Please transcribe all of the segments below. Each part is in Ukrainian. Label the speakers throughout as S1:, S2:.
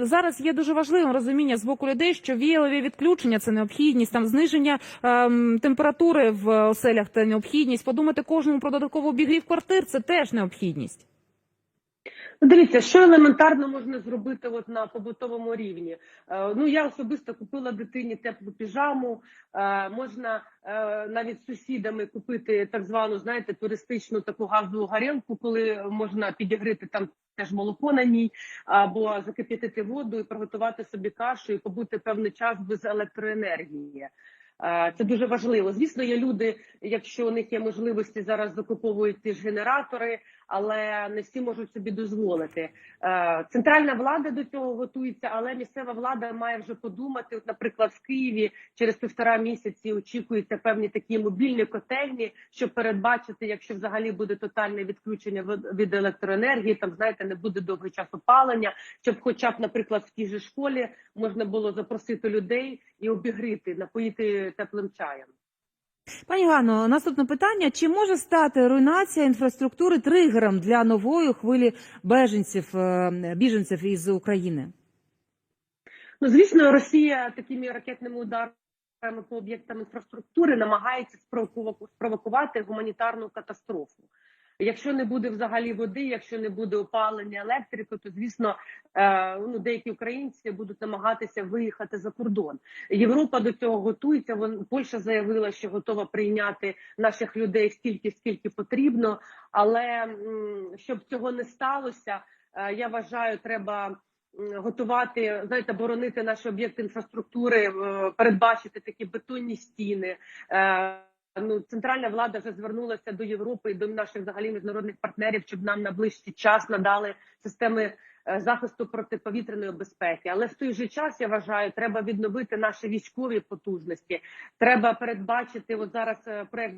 S1: Зараз є дуже важливим розуміння з боку людей, що віялові відключення це необхідність, там зниження ем, температури в оселях це необхідність. Подумати кожному про додаткову обігрів квартир це теж необхідність.
S2: Дивіться, що елементарно можна зробити от на побутовому рівні. Е, ну я особисто купила дитині теплу піжаму. Е, можна е, навіть з сусідами купити так звану, знаєте, туристичну таку газову гарелку, коли можна підігріти там теж молоко на ній, або закип'ятити воду і приготувати собі кашу і побути певний час без електроенергії. Е, Це дуже важливо. Звісно, є люди, якщо у них є можливості зараз закуповують ті ж генератори, але не всі можуть собі дозволити. Е, Центральна влада до цього готується, але місцева влада має вже подумати. От, наприклад, в Києві через півтора місяці очікуються певні такі мобільні котельні, щоб передбачити, якщо взагалі буде тотальне відключення від- електроенергії, там знаєте, не буде довгий час опалення, щоб, хоча б, наприклад, в тій же школі можна було запросити людей і обігріти, напоїти теплим чаєм.
S1: Пані Ганно, наступне питання: чи може стати руйнація інфраструктури тригером для нової хвилі беженців е, біженців із України?
S2: Ну, звісно, Росія такими ракетними ударами по об'єктам інфраструктури намагається спровокувати гуманітарну катастрофу. Якщо не буде взагалі води, якщо не буде опалення електрики, то звісно е, ну, деякі українці будуть намагатися виїхати за кордон. Європа до цього готується. Вон Польща заявила, що готова прийняти наших людей стільки, скільки потрібно. Але щоб цього не сталося, е, я вважаю, треба готувати, знаєте, боронити наші об'єкти інфраструктури, е, передбачити такі бетонні стіни. Ну, центральна влада вже звернулася до Європи і до наших взагалі міжнародних партнерів, щоб нам на ближчий час надали системи е, захисту протиповітряної безпеки. Але в той же час я вважаю, треба відновити наші військові потужності. Треба передбачити от зараз е, проект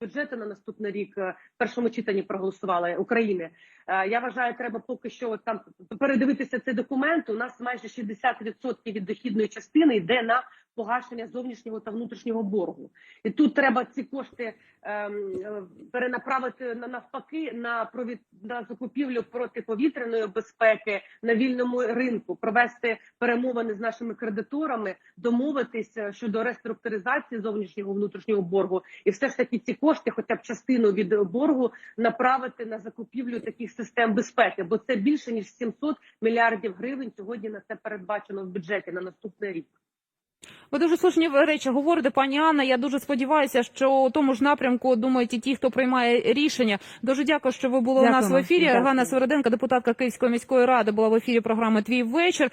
S2: бюджету на наступний рік е, в першому читанні проголосували України. Е, Я вважаю, треба поки що там передивитися цей документ. У нас майже 60% від дохідної частини йде на погашення зовнішнього та внутрішнього боргу. І тут треба ці кошти ем, е, перенаправити на навпаки на провід на закупівлю протиповітряної безпеки на вільному ринку, провести перемовини з нашими кредиторами, домовитися щодо реструктуризації зовнішнього внутрішнього боргу, і все ж таки ці кошти, хоча б частину від боргу, направити на закупівлю таких систем безпеки, бо це більше ніж 700 мільярдів гривень сьогодні на це передбачено в бюджеті на наступний рік.
S1: Ви дуже слушні речі говорите, пані Анна. Я дуже сподіваюся, що у тому ж напрямку думають і ті, хто приймає рішення. Дуже дякую, що ви були у нас в ефірі.
S2: Дякую.
S1: Ганна Свереденка, депутатка Київської міської ради, була в ефірі програми Твій вечір.